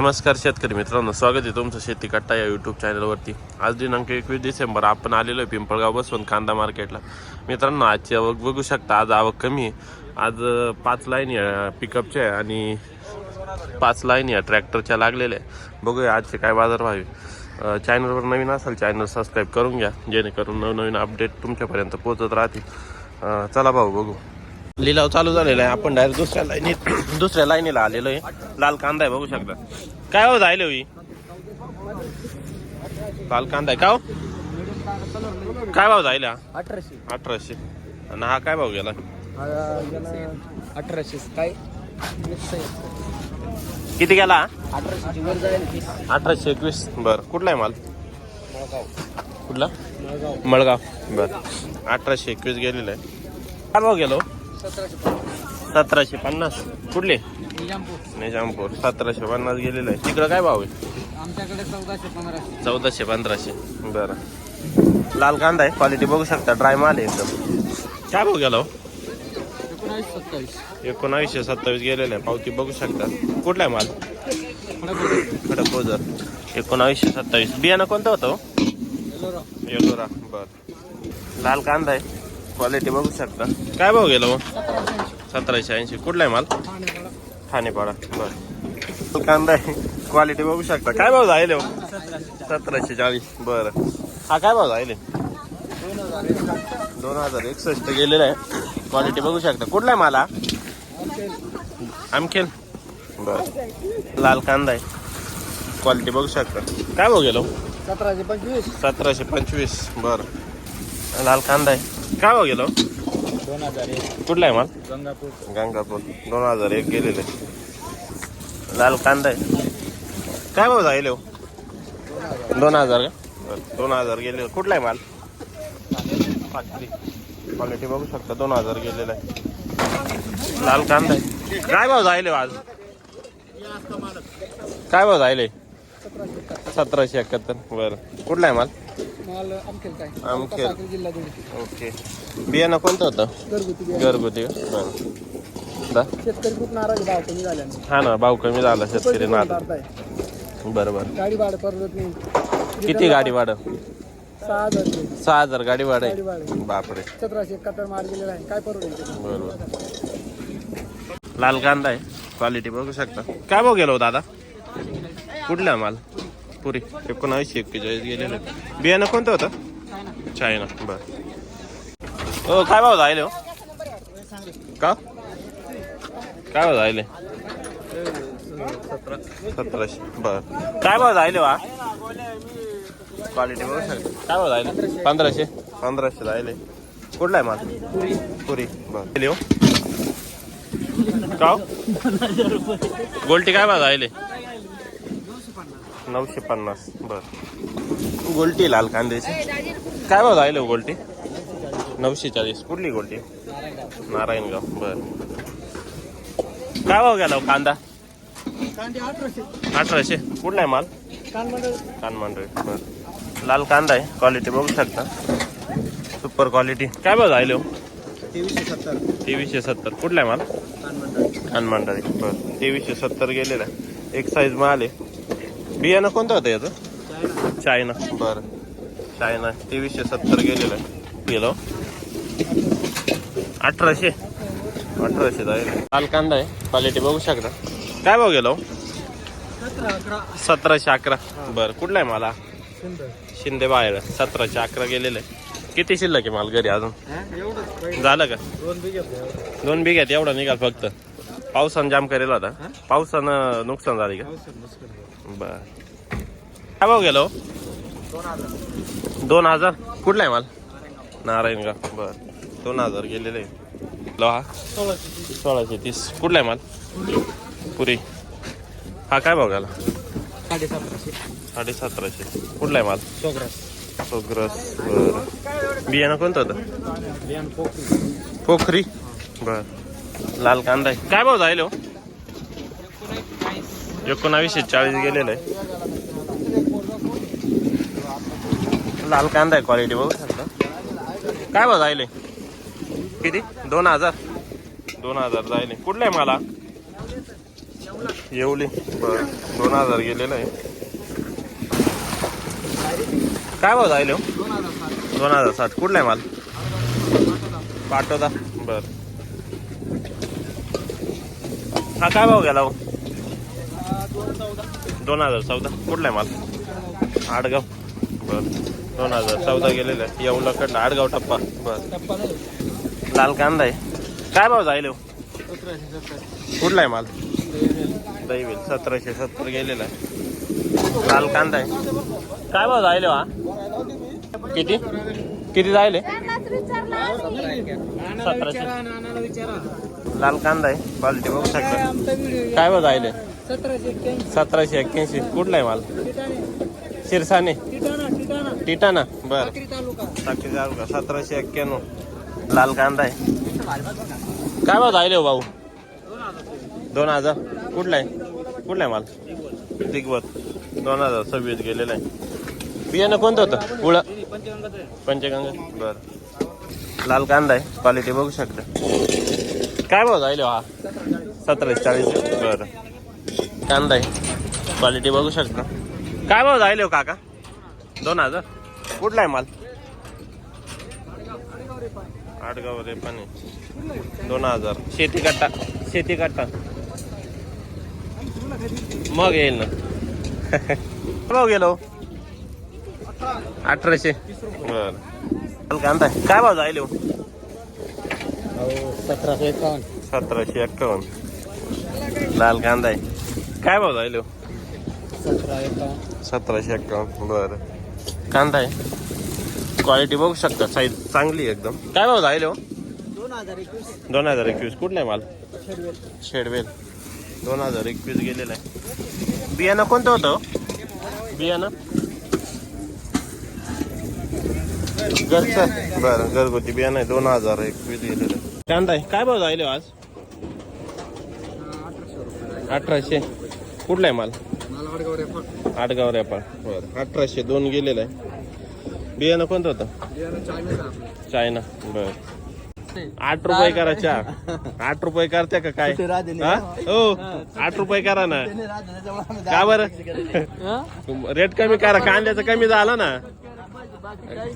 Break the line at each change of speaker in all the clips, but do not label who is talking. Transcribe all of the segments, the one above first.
नमस्कार शेतकरी मित्रांनो स्वागत आहे तुमचं शेती कट्टा या यूट्यूब चॅनलवरती आज दिनांक एकवीस डिसेंबर आपण आलेलो आहे पिंपळगाव बसवून कांदा मार्केटला मित्रांनो आजची आवक बघू शकता आज आवक कमी आहे. आज पाच लाईन या पिकअपच्या आहे आणि पाच लाईन या ट्रॅक्टरच्या लागलेल्या आहे. बघूया आजचे काय बाजार व्हावे चॅनलवर नवीन असाल चॅनल सबस्क्राईब करून घ्या जेणेकरून नवनवीन अपडेट तुमच्यापर्यंत पोहोचत राहतील. चला भाऊ बघू. लिलाव चालू झालेला आहे. आपण डायरेक्ट दुसऱ्या लाईनीत दुसऱ्या लाईनीला आलेलो आहे. लाल कांदा आहे बघू शकता. काय हो जायले होई? लाल कांदा आहे. का हो? काय भाव जायला?
अठराशे.
अठराशे. आणि हा काय भाव गेला?
हा अठराशे. काय?
किती गेला? अठराशे एकवीस. बर. कुठला आहे माल? कुठला?
मळगाव.
मळगाव. बर. अठराशे एकवीस गेलेला आहे. काय भाव गेलो
सतराशे
पन्नास. कुठले?
निजामपूर.
निजामपूर सतराशे पन्नास गेलेलं आहे. तिकडं काय भाव आहे?
आमच्याकडे चौदाशे पंधराशे.
चौदाशे पंधराशे. बरं. लाल कांदा आहे. क्वालिटी बघू शकता. ड्राय माल आहे एकदम. काय भाव गेला हो? एकोणावीसशे सत्तावीस गेलेलं आहे. पावती बघू शकता. कुठला आहे माल? खडकोजर एकोणावीसशे सत्तावीस. बियाणं कोणतं होतं हो? येलोरा बर. लाल कांदा आहे. क्वालिटी बघू शकता. काय भाव गेला मग? सतराशे ऐंशी. कुठला आहे माल? ठाणेपाडा. बर. कांदा आहे. क्वालिटी बघू शकता. काय भाव जायले हो? सतराशे चाळीस. बरं. हा काय भाव जायले दोन हजार एकसष्ट गेलेला आहे. क्वालिटी बघू शकता. कुठला आहे मला आमखेल. बर. लाल कांदा आहे. क्वालिटी बघू शकता. काय भाव गेलो
सतराशे पंचवीस.
सतराशे पंचवीस. बरं. लाल कांदा आहे. काय भाव गेलो?
दोन हजार एक.
कुठला आहे माल?
गंगापूर.
गंगापूर. दोन हजार एक गेलेले. लाल कांदा आहे. काय भाव जाईल हो? दोन हजार का? बरं, दोन हजार गेले कुठला आहे माल? पाचरी क्वालिटी बघू शकता दोन हजार गेलेला आहे. लाल कांदा आहे. काय भाव जाईल हो आज? काय भाव जाईल सतराशे एकाहत्तर. बरं. कुठला आहे माल?
माल आमखेल काय?
आमखेल.
साखर जिल्हा धुळे.
ओके. बियाणं कोणतं होतं?
घरगुती बियाणे.
घरगुती का? बरं. दा?
शेतकरी खूप नाराज भाव कमी झाल्याने.
हा ना भाव कमी झाला शेतकरी ना
आहे.
बरोबर
गाडी भाडं परवडत नाही.
किती गाडी भाडं?
सहा हजार रुपये.
सहा हजार गाडी भाडं
गाडी
आहे.
भाडं
बापरे.
सतराशे एकाहत्तर माल गेलेला आहे. काय परवडेल ते?
बरोबर लाल कांदा आहे. क्वालिटी बघू शकता. काय भाव गेलो दादा? कुठला माल? पुरी. एकोणावीसशे एक्केचाळीस गेलेलं बियाणं कोणतं होतं? चायना. बर. हो काय भाव जायले हो? का? काय भाव जायले सतराशे. बर. काय भाव जायले वा? क्वालिटी बघू शकता. काय भाव जायले पंधराशे. पंधराशे जायले कुठला आहे माल? पुरी. बर. हो? का हो? गोल्टी काय भाव जायले नऊशे पन्नास. बर. गोल्टी लाल कांद्याची. काय भाव जायले हो गोल्टी? नऊशे चाळीस. कुठली गोल्टी? नारायणगाव. बर. काय भाव गेला हो कांदा?
कांदे अठराशे.
कुठला आहे माल?
कानमंडळ.
कानमांडळे. बर. लाल कांदा आहे. क्वालिटी बघू शकता. सुपर क्वालिटी काय भाव जायले हो?
तेवीसशे सत्तर.
तेवीसशे सत्तर. कुठला आहे माल?
कानमंडळ.
बरं. तेवीसशे सत्तर गेलेला एक साईज माल आहे. बियाणं कोणतं होतं याचं? चायना. बरं. चायना. तेवीसशे सत्तर गेलेलं आहे. गेलो अठराशे. अठराशे जाईल. लाल कांदा आहे. क्वालिटी बघू शकता. काय भाव गेलो
सतरा अकरा.
सतराशे अकरा. बरं. कुठला आहे मला शिंदे. बाहेर सतराशे अकरा गेलेलं आहे. किती शिल्लक आहे माल घरी अजून?
एवढंच.
झालं का?
दोन बिघे
दोन बिघ्यात एवढा निघाल फक्त. पावसानं जाम करेल होता पावसानं नुकसान झाले का? बर. काय भाव गेलो? दोन हजार. कुठला आहे माल? नारायणगाव. बर. दोन हजार गेलेले. लोहा सोळाशे तीस. कुठला आहे माल? पुरी. हा काय भाव गेला?
साडे सतराशे
साडे सतराशे कुठला आहे माल?
चोग्रास.
सोग्रस बर. बियाणं कोणतं होतं?
बियाण पोखरी.
पोखरी? बर. लाल कांदा आहे. काय भाव जाईल हो? एकोणावीसशे चाळीस गेलेलं आहे. लाल कांदा आहे क्वालिटी बघू शकता. काय बघ जायले किती? दोन हजार? दोन हजार जायले कुठलं आहे मला येवली. बरं. दोन हजार गेलेलं आहे. काय बघ जायले हो?
दोन हजार सात
साठ. कुठला आहे माल? पाठवता बर. हा काय भाव गेला हो?
दोन
हजार चौदा. कुठला आहे माल? आडगाव. बर. दोन हजार चौदा गेलेलं आहे. येवला आडगाव टप्पा. बर. लाल कांदा आहे. काय भाव जायले हो? कुठला आहे माल? दैवेल. सतराशे सत्तर गेलेला आहे. लाल कांदा आहे. काय भाव जायले हो, हा किती? किती जायले? सतराशे. लाल कांदा आहे. क्वालिटी बघू शकता. काय भाव जायले?
सतराशे एक्क्याऐंशी.
कुठला आहे माल? शिरसाने टिटाना बर.
साक्री तालुका.
सतराशे एक्क्याण्णव. लाल कांदा आहे. काय भाव जायले हो भाऊ? दोन हजार. कुठला आहे? कुठला आहे माल? दिग्वत दोन हजार सव्वीस गेलेला आहे. बियाणं कोणतं होतं? उळ पंचगंगा. बर. लाल कांदा आहे. क्वालिटी बघू शकता. काय भाव जायले हो हा? सतराशे चाळीस. बरं. कांदा आहे क्वालिटी बघू शकता. काय भाव जायले हो काका? दोन हजार. कुठला आहे माल? आडगाव रे पण दोन हजार. शेती कट्टा. शेती कट्टा. मग येईल ना. भाव गेलो. अठराशे. बर. कांदा आहे. काय भाव जायले हो?
सतराशे एकावन्न.
सतराशे एक्कावन्न लाल कांदा आहे. काय भाव जायले सतराशे एक्कावन्न बरं कांदा आहे. क्वालिटी बघू शकता. साईज चांगली आहे एकदम. काय भाव जायले
दोन हजार एकवीस
दोन हजार एकवीस. कुठला आहे माल?
शेडवेल
दोन हजार एकवीस गेलेलं आहे. बियाणं कोणतं होतं हो? बियाणं? घरचं. बरं घरगुती बियाणं आहे. दोन हजार एकवीस गेलेलं आहे. कांदा आहे. काय भाव जायले हो आज?
अठराशे.
कुठला आहे माल आडगाव रेपाळ बरं अठराशे दोन गेलेलं आहे. बियाणं कोणतं होतं? चायना. बर. आठ रुपये करा चहा. आठ रुपये करते का काय? हा? हो. आठ रुपये करा ना. का बरं? रेट कमी करा. कांद्याचं कमी झालं ना.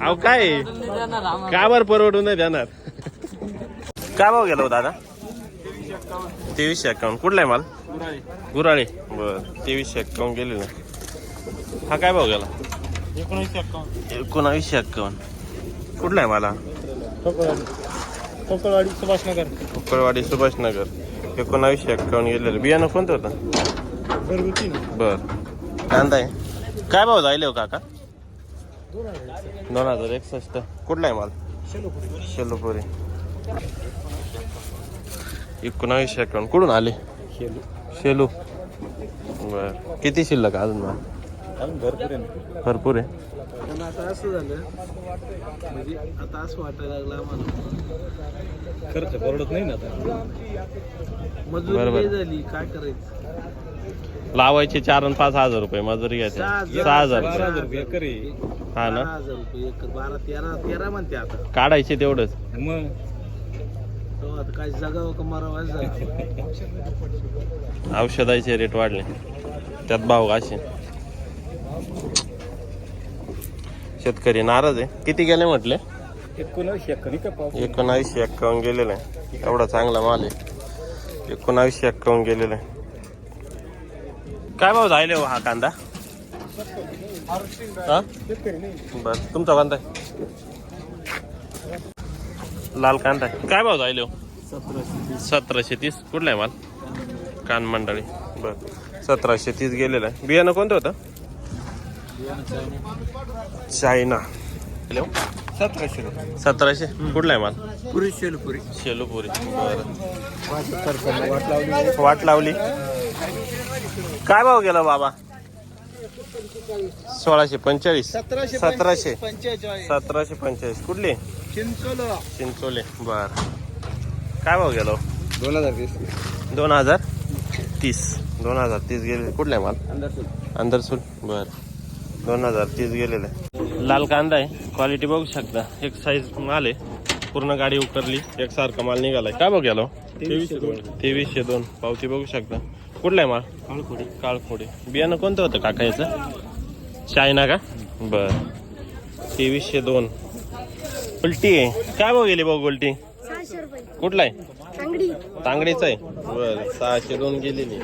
अहो काय? का बरं परवडून नाही देणार? काय भाव गेलो दादा? तेवीसशे अकाउंट कुठला आहे माल? गुराळे. बर तेवीसशे अकाउंट गेलेलं हा काय भाव गेला?
एकोणीसशे एकावन्न
एकोणावीसशे अकाउंट कुठला आहे मला
कोकळवाडी. सुभाषनगर.
उकळवाडी सुभाषनगर. एकोणावीसशे अकाउंट गेलेलं. बियाणं कोणतं होतं?
घरगुती
बर. कांदा आहे. काय भाव जायले हो काका? दोन हजार एकसष्ट. कुठला आहे माल? शेलोपुरी. एकोणावीसशे अकाउंट कुठून आले? शेलू बर. किती शिल्लक आहे अजून माल
भरपूर आहे
भरपूर आहे.
पण आता असं झालं म्हणजे आता असं वाटायला लागलं आम्हाला. खर्च परवडत नाही ना आता. मजुरी
बरोबर.
लई झाली काय करायचं?
लावायचे चार आणि पाच हजार रुपये मजुरी घ्यायचे. सहा हजार.
बारा
रुपये.
हजार रुपये एकरी
हा ना.
बारा हजार रुपये एकर. बारा तेरा तेरा म्हणते आता.
काढायचे तेवढंच.
मग? तो आता काय जगावं का मरावं असं झालं.
औषधाचे रेट वाढले. त्यात भाव असे. शेतकरी नाराज आहे. किती गेले म्हटले?
एकोणीसशे एकोणी का पाव
एकोणावीसशे एक्कावन्न गेलेला आहे. एवढा चांगला माल आहे. एकोणावीसशे एक्कावन्न गेलेला आहे. काय भाव जायले हो हा कांदा? हा? बर तुमचा कांदा आहे. लाल कांदा आहे. काय भाव जायले हो?
सतराशे
सतराशे तीस. कुठला आहे माल? कान मंडळी. बर. सतराशे तीस गेलेलं आहे. बियाणं कोणतं होतं? चायना. हॅलो?
सतराशे
सतराशे? कुठला आहे माल?
पुरी शेलपुरी.
शेलूपुरी. बरं.
वाट लावली.
वाट लावली. काय भाव गेला बाबा? सोळाशे पंचेचाळीस.
सतराशे
सतराशे.
पंचेचाळीस.
सतराशे पंचेचाळीस. कुठली?
चिंचोला.
चिंचोले. बर. काय भाव गेलो?
दोन हजार वीस
दोन हजार तीस. दोन हजार तीस गेले. कुठला माल? अंदरसूल. बर. दोन हजार तीस गेलेलं. लाल कांदा आहे. क्वालिटी बघू शकता. एक साईज माल आहे. पूर्ण गाडी उतरली एकसारखा माल निघालाय. काय बघ गेलो?
तेवीसशे दोन.
तेवीसशे दोन. पावती बघू शकता. कुठला आहे माळ?
काळखोडी.
काळखोडे. बियाणं कोणतं होतं काका याचं? चायना का? बर. तेवीसशे दोन. गोल्टी आहे. काय भाऊ गेली भाऊ
रुपये.
कुठला आहे?
तांगडी.
तांगडीचा आहे. बर सहाशे दोन गेलेली.